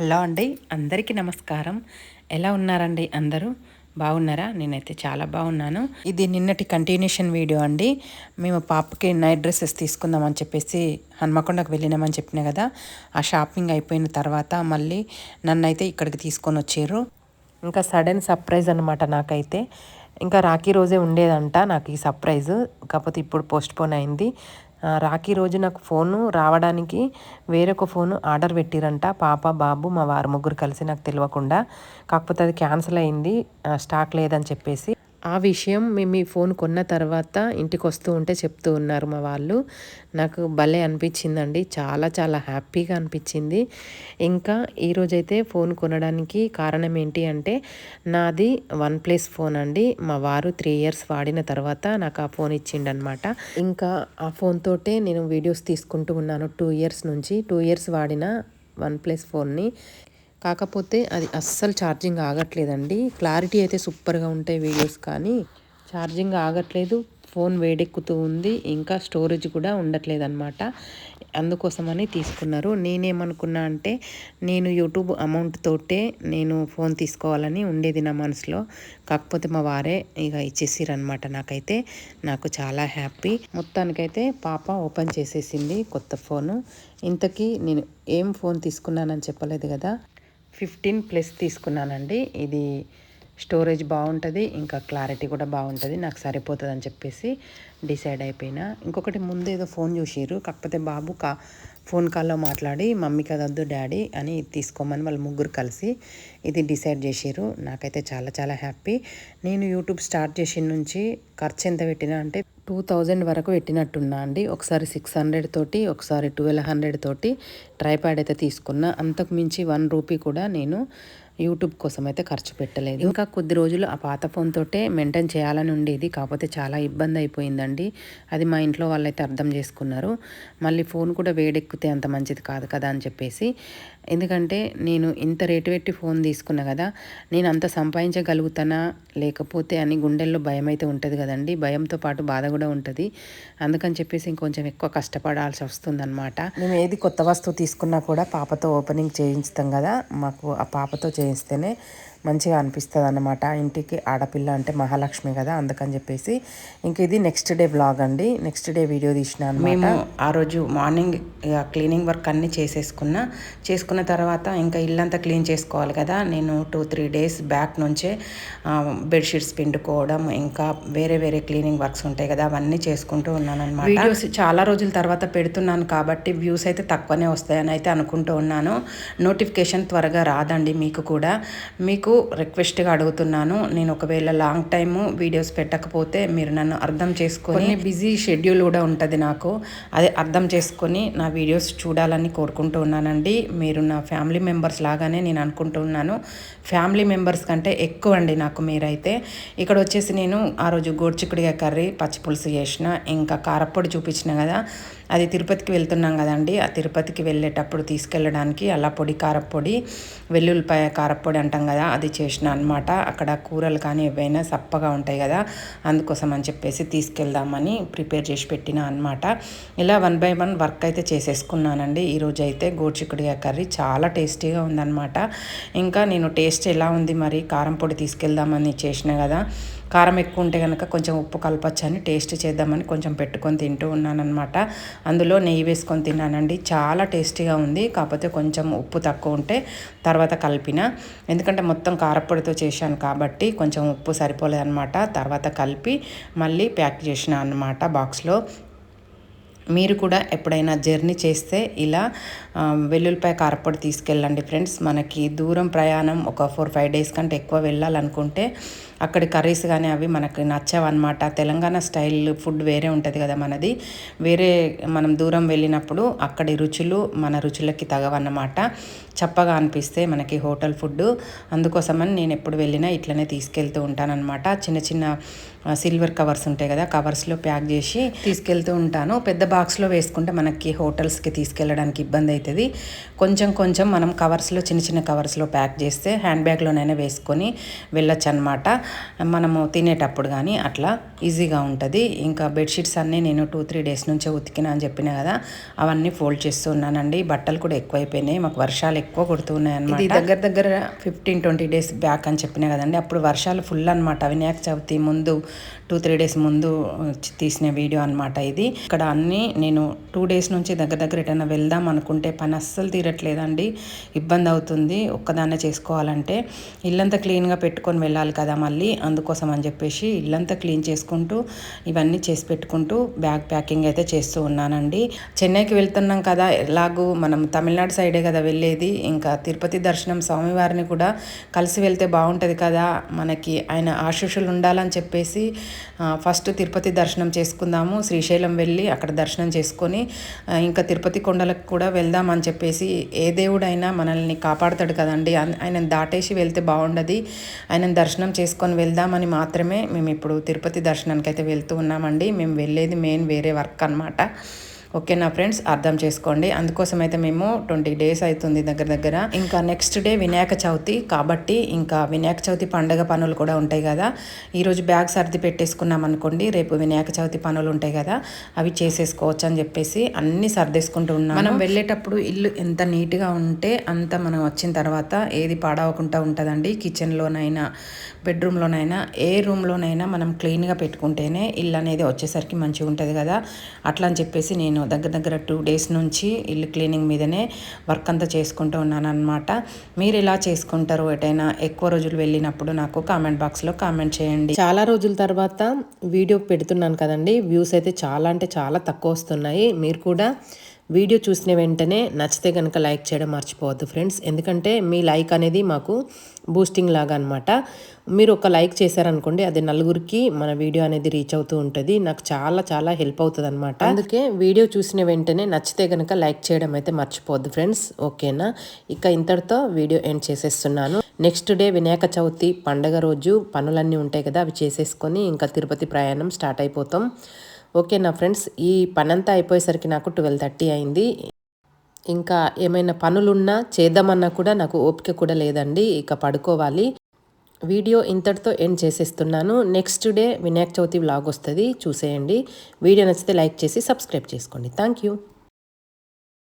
Hello అండి అందరికీ నమస్కారం. ఎలా ఉన్నారండి అందరూ? బాగున్నారా? నేనైతే చాలా బాగున్నాను. ఇది నిన్నటి కంటిన్యూషన్ వీడియో అండి. మేము పాపకి నైట్ డ్రెస్సెస్ తీసుకుందామని చెప్పేసి హన్మకొండకు వెళ్ళినామని చెప్పిన కదా ఆ షాపింగ్ అయిపోయిన తర్వాత మళ్ళీ నన్నైతే ఇక్కడికి తీసుకొని వచ్చారు. ఇంకా సడన్ సర్ప్రైజ్ అనమాట నాకైతే. ఇంకా రాఖీ రోజే ఉండేదంట నాకు ఈ సర్ప్రైజ్ కాకపోతే ఇప్పుడు పోస్ట్పోన్ అయింది. రాఖీ రోజు నాకు ఫోను రావడానికి వేరొక ఫోను ఆర్డర్ పెట్టిరంట. పాప బాబు మా వారు ముగ్గురు కలిసి నాకు తెలియకుండా కాకపోతే అది క్యాన్సిల్ అయింది. స్టాక్ లేదని చెప్పేసి. ఆ విషయం మేము ఈ ఫోన్ కొన్న తర్వాత ఇంటికి వస్తూ ఉంటే చెప్తూ ఉన్నారు మా వాళ్ళు. నాకు భలే అనిపించిందండి. చాలా చాలా హ్యాపీగా అనిపించింది. ఇంకా ఈరోజైతే ఫోన్ కొనడానికి కారణం ఏంటి అంటే నాది వన్ ప్లస్ ఫోన్ అండి. మా వారు త్రీ ఇయర్స్ వాడిన తర్వాత నాకు ఆ ఫోన్ ఇచ్చిండనమాట. ఇంకా ఆ ఫోన్ తోటే నేను వీడియోస్ తీసుకుంటూ ఉన్నాను. టూ ఇయర్స్ నుంచి టూ ఇయర్స్ వాడిన వన్ ప్లస్ ఫోన్ని. కాకపోతే అది అస్సలు ఛార్జింగ్ ఆగట్లేదండి. క్లారిటీ అయితే సూపర్గా ఉంటాయి వీడియోస్ కానీ. ఛార్జింగ్ ఆగట్లేదు. ఫోన్ వేడెక్కుతూ ఉంది. ఇంకా స్టోరేజ్ కూడా ఉండట్లేదు అనమాట అందుకోసమని తీసుకున్నారు. నేనేమనుకున్నా అంటే నేను యూట్యూబ్ అమౌంట్ తోటే నేను ఫోన్ తీసుకోవాలని ఉండేది నా మనసులో. కాకపోతే మా వారే ఇక ఇచ్చేసిరనమాట నాకైతే. నాకు చాలా హ్యాపీ. మొత్తానికైతే పాప ఓపెన్ చేసేసింది కొత్త ఫోను. ఇంతకీ నేను ఏం ఫోన్ తీసుకున్నానని చెప్పలేదు కదా. ఫిఫ్టీన్ ప్లస్ తీసుకున్నానండి. ఇది స్టోరేజ్ బాగుంటుంది ఇంకా క్లారిటీ కూడా బాగుంటుంది నాకు సరిపోతుంది అని చెప్పేసి డిసైడ్ అయిపోయినా. ఇంకొకటి ముందు ఏదో ఫోన్ చూసిర్రు కాకపోతే బాబు కా ఫోన్ కాల్లో మాట్లాడి మమ్మీకి కదొద్దు డాడీ అని తీసుకోమని వాళ్ళు ముగ్గురు కలిసి ఇది డిసైడ్ చేసిర్రు. నాకైతే చాలా చాలా హ్యాపీ. నేను యూట్యూబ్ స్టార్ట్ చేసిన నుంచి ఖర్చు ఎంత పెట్టినా అంటే టూ థౌజండ్ వరకు పెట్టినట్టున్నా అండి. ఒకసారి సిక్స్ హండ్రెడ్ తోటి ఒకసారి ట్వెల్వ్ హండ్రెడ్ తోటి ట్రైప్యాడ్ అయితే తీసుకున్నా. అంతకు మించి వన్ రూపీ కూడా నేను యూట్యూబ్ కోసం అయితే ఖర్చు పెట్టలేదు. ఇంకా కొద్ది రోజులు ఆ పాత ఫోన్ తోటే మెయింటైన్ చేయాలని ఉండేది. కాకపోతే చాలా ఇబ్బంది అయిపోయిందండి. అది మా ఇంట్లో వాళ్ళైతే అర్థం చేసుకున్నారు. మళ్ళీ ఫోన్ కూడా వేడెక్కితే అంత మంచిది కాదు కదా అని చెప్పేసి ఎందుకంటే నేను ఇంత రేటు పెట్టి ఫోన్ తీసుకున్నా కదా నేను అంత సంపాదించగలుగుతానా? లేకపోతే అని గుండెల్లో భయం అయితే ఉంటుంది కదండి. భయంతో పాటు బాధ కూడా ఉంటుంది. అందుకని చెప్పేసి ఇంకొంచెం ఎక్కువ కష్టపడాల్సి వస్తుంది అనమాట మేము ఏది కొత్త వస్తువు తీసుకున్నా కూడా పాపతో ఓపెనింగ్ చేయించుతాం కదా మాకు ఆ పాపతో చేయిస్తేనే మంచిగా అనిపిస్తుంది అన్నమాట ఇంటికి ఆడపిల్ల అంటే మహాలక్ష్మి కదా అందుకని చెప్పేసి ఇంక ఇది నెక్స్ట్ డే బ్లాగ్ అండి. నెక్స్ట్ డే వీడియో తీసిన మేము ఆ రోజు మార్నింగ్ క్లీనింగ్ వర్క్ అన్నీ చేసేసుకున్నా. చేసుకున్న తర్వాత ఇంకా ఇల్లంతా క్లీన్ చేసుకోవాలి కదా. నేను టూ త్రీ డేస్ బ్యాక్ నుంచే బెడ్షీట్స్ పిండుకోవడం ఇంకా వేరే వేరే క్లీనింగ్ వర్క్స్ ఉంటాయి కదా అవన్నీ చేసుకుంటూ ఉన్నాను అనమాట వీడియోస్ చాలా రోజుల తర్వాత పెడుతున్నాను కాబట్టి వ్యూస్ అయితే తక్కువనే వస్తాయని అయితే అనుకుంటూ ఉన్నాను. నోటిఫికేషన్ త్వరగా రాదండి మీకు కూడా. మీకు రిక్వెస్ట్గా అడుగుతున్నాను. నేను ఒకవేళ లాంగ్ టైము వీడియోస్ పెట్టకపోతే మీరు నన్ను అర్థం చేసుకొని బిజీ షెడ్యూల్ కూడా ఉంటుంది నాకు. అదే అర్థం చేసుకొని నా వీడియోస్ చూడాలని కోరుకుంటూ ఉన్నానండి. మీరు నా ఫ్యామిలీ మెంబర్స్ లాగానే నేను అనుకుంటున్నాను ఫ్యామిలీ మెంబర్స్ కంటే ఎక్కువ అండి నాకు మీరైతే. ఇక్కడ వచ్చేసి నేను ఆ రోజు గోడ్చిక్కుడిగా కర్రీ పచ్చిపులుసు చేసిన ఇంకా కారప్పొడి చూపించిన కదా. అది తిరుపతికి వెళ్తున్నాం కదండి. ఆ తిరుపతికి వెళ్ళేటప్పుడు తీసుకెళ్ళడానికి అలా పొడి కారపొడి వెల్లుల్లిపాయ కారపొడి అంటాం కదా అది చేసిన అనమాట అక్కడ కూరలు కానీ ఏవైనా సప్పగా ఉంటాయి కదా అందుకోసం అని చెప్పేసి తీసుకెళ్దామని ప్రిపేర్ చేసి పెట్టిన అనమాట ఇలా వన్ బై వన్ వర్క్ అయితే చేసేసుకున్నానండి. ఈరోజు అయితే గోడ్చిక్కుడిగా కర్రీ చాలా టేస్టీగా ఉందన్నమాట. ఇంకా నేను టేస్ట్ ఎలా ఉంది మరి? కారం పొడి తీసుకెళ్దామని చేసిన కదా కారం ఎక్కువ ఉంటే కనుక కొంచెం ఉప్పు కలపచ్చని టేస్ట్ చేద్దామని కొంచెం పెట్టుకొని తింటూ ఉన్నానమాట అందులో నెయ్యి వేసుకొని తిన్నానండి. చాలా టేస్టీగా ఉంది. కాకపోతే కొంచెం ఉప్పు తక్కువ ఉంటే తర్వాత కలిపిన. ఎందుకంటే మొత్తం కారప్పొడితో చేశాను కాబట్టి కొంచెం ఉప్పు సరిపోలేదన్నమాట. తర్వాత కలిపి మళ్ళీ ప్యాక్ చేసిన అనమాట బాక్స్లో. మీరు కూడా ఎప్పుడైనా జర్నీ చేస్తే ఇలా వెల్లుల్లిపాయ కారపొడి తీసుకెళ్ళండి ఫ్రెండ్స్. మనకి దూరం ప్రయాణం ఒక ఫోర్ ఫైవ్ డేస్ కంటే ఎక్కువ వెళ్ళాలనుకుంటే అక్కడి కర్రీస్ కానీ అవి మనకు నచ్చవన్నమాట. తెలంగాణ స్టైల్ ఫుడ్ వేరే ఉంటుంది కదా మనది. వేరే మనం దూరం వెళ్ళినప్పుడు అక్కడి రుచులు మన రుచులకి తగవన్నమాట. చప్పగా అనిపిస్తే మనకి హోటల్ ఫుడ్ అందుకోసమని నేను ఎప్పుడు వెళ్ళినా ఇట్లనే తీసుకెళ్తూ ఉంటానన్నమాట. చిన్న చిన్న సిల్వర్ కవర్స్ ఉంటాయి కదా కవర్స్లో ప్యాక్ చేసి తీసుకెళ్తూ ఉంటాను. పెద్ద బాక్స్లో వేసుకుంటే మనకి హోటల్స్కి తీసుకెళ్ళడానికి ఇబ్బంది అవుతుంది కొంచెం కొంచెం మనం కవర్స్లో చిన్న చిన్న కవర్స్లో ప్యాక్ చేస్తే హ్యాండ్ బ్యాగ్లోనైనా వేసుకొని వెళ్ళొచ్చు అనమాట మనము తినేటప్పుడు కానీ అట్లా ఈజీగా ఉంటుంది. ఇంకా బెడ్షీట్స్ అన్నీ నేను టూ త్రీ డేస్ నుంచే ఉతికినా అని చెప్పిన కదా అవన్నీ ఫోల్డ్ చేస్తూ ఉన్నానండి. బట్టలు కూడా ఎక్కువైపోయినాయి. మాకు వర్షాలు ఎక్కువ కొడుతున్నాయి అనమాట దగ్గర దగ్గర ఫిఫ్టీన్ ట్వంటీ డేస్ బ్యాక్ అని చెప్పినా కదండి. అప్పుడు వర్షాలు ఫుల్ అనమాట వినాయక చవితి ముందు టూ త్రీ డేస్ ముందు తీసిన వీడియో అనమాట ఇది. ఇక్కడ అన్నీ నేను టూ డేస్ నుంచి దగ్గర దగ్గర ఎటైనా వెళ్దాం అనుకుంటే పని అస్సలు తీరట్లేదండి. ఇబ్బంది అవుతుంది ఒక్కదాన్నే చేసుకోవాలంటే. ఇల్లంతా క్లీన్గా పెట్టుకొని వెళ్ళాలి కదా మళ్ళీ. అందుకోసం అని చెప్పేసి ఇల్లంతా క్లీన్ చేసుకుంటూ ఇవన్నీ చేసి పెట్టుకుంటూ బ్యాగ్ ప్యాకింగ్ అయితే చేస్తూ ఉన్నానండి. చెన్నైకి వెళ్తున్నాం కదా ఎలాగూ మనం తమిళనాడు సైడే కదా వెళ్ళేది. ఇంకా తిరుపతి దర్శనం స్వామివారిని కూడా కలిసి వెళ్తే బాగుంటుంది కదా. మనకి ఆయన ఆశీస్సులు ఉండాలని చెప్పేసి ఫస్ట్ తిరుపతి దర్శనం చేసుకుందాము. శ్రీశైలం వెళ్ళి అక్కడ దర్శనం చేసుకొని ఇంకా తిరుపతి కొండలకు కూడా వెళ్దాం అని చెప్పేసి ఏ దేవుడైనా మనల్ని కాపాడుతాడు కదండి. ఆయన దాటేసి వెళ్తే బాగుండదు. ఆయన దర్శనం చేసుకొని వెళ్దామని మాత్రమే మేము ఇప్పుడు తిరుపతి దర్శనానికి అయితే వెళ్తూ ఉన్నామండి. మేము వెళ్ళేది మెయిన్ వేరే వర్క్ అనమాట ఓకేనా ఫ్రెండ్స్ అర్థం చేసుకోండి. అందుకోసం అయితే మేము ట్వంటీ డేస్ అవుతుంది దగ్గర దగ్గర. ఇంకా నెక్స్ట్ డే వినాయక చవితి. కాబట్టి ఇంకా వినాయక చవితి పండగ పనులు కూడా ఉంటాయి కదా. ఈరోజు బ్యాగ్ సర్ది పెట్టేసుకున్నాం అనుకోండి రేపు వినాయక చవితి పనులు ఉంటాయి కదా. అవి చేసేసుకోవచ్చు అని చెప్పేసి అన్ని సర్దేసుకుంటూ ఉన్నాం మనం వెళ్ళేటప్పుడు ఇల్లు ఎంత నీట్గా ఉంటే అంత మనం వచ్చిన తర్వాత ఏది పాడవకుండా ఉంటుందండి. కిచెన్లోనైనా బెడ్రూమ్లోనైనా ఏ రూమ్లోనైనా మనం క్లీన్గా పెట్టుకుంటేనే ఇల్లు అనేది వచ్చేసరికి మంచిగా ఉంటుంది కదా. అట్లా అని చెప్పేసి నేను నేను దగ్గర దగ్గర టూ డేస్ నుంచి ఇల్లు క్లీనింగ్ మీదనే వర్క్ అంతా చేసుకుంటూ ఉన్నాను మీరు ఎలా చేసుకుంటారు ఎటైనా ఎక్కువ రోజులు వెళ్ళినప్పుడు నాకు కామెంట్ బాక్స్లో కామెంట్ చేయండి. చాలా రోజుల తర్వాత వీడియో పెడుతున్నాను కదండి. వ్యూస్ అయితే చాలా అంటే చాలా తక్కువ వస్తున్నాయి. మీరు కూడా వీడియో చూసిన వెంటనే నచ్చితే కనుక లైక్ చేయడం మర్చిపోవద్దు ఫ్రెండ్స్. ఎందుకంటే మీ లైక్ అనేది మాకు బూస్టింగ్ లాగా అనమాట మీరు ఒక లైక్ చేశారనుకోండి అది నలుగురికి మన వీడియో అనేది రీచ్ అవుతూ ఉంటుంది. నాకు చాలా చాలా హెల్ప్ అవుతుంది అనమాట అందుకే వీడియో చూసిన వెంటనే నచ్చితే కనుక లైక్ చేయడం అయితే మర్చిపోవద్దు ఫ్రెండ్స్. ఓకేనా? ఇక ఇంతటితో వీడియో ఎండ్ చేసేస్తున్నాను. నెక్స్ట్ డే వినాయక చవితి పండగ రోజు పనులన్నీ ఉంటాయి కదా అవి చేసేసుకొని ఇంకా తిరుపతి ప్రయాణం స్టార్ట్ అయిపోతాం. ఓకే నా ఫ్రెండ్స్ ఈ పనంతా అయిపోయేసరికి నాకు ట్వెల్వ్ థర్టీ అయింది. ఇంకా ఏమైనా పనులున్నా చేద్దామన్నా కూడా నాకు ఓపిక కూడా లేదండి ఇక పడుకోవాలి. వీడియో ఇంతటితో ఎండ్ చేసేస్తున్నాను. Next day Vinayaka Chavithi vlog వస్తుంది చూసేయండి. వీడియో నచ్చితే లైక్ చేసి సబ్స్క్రైబ్ చేసుకోండి. Thank you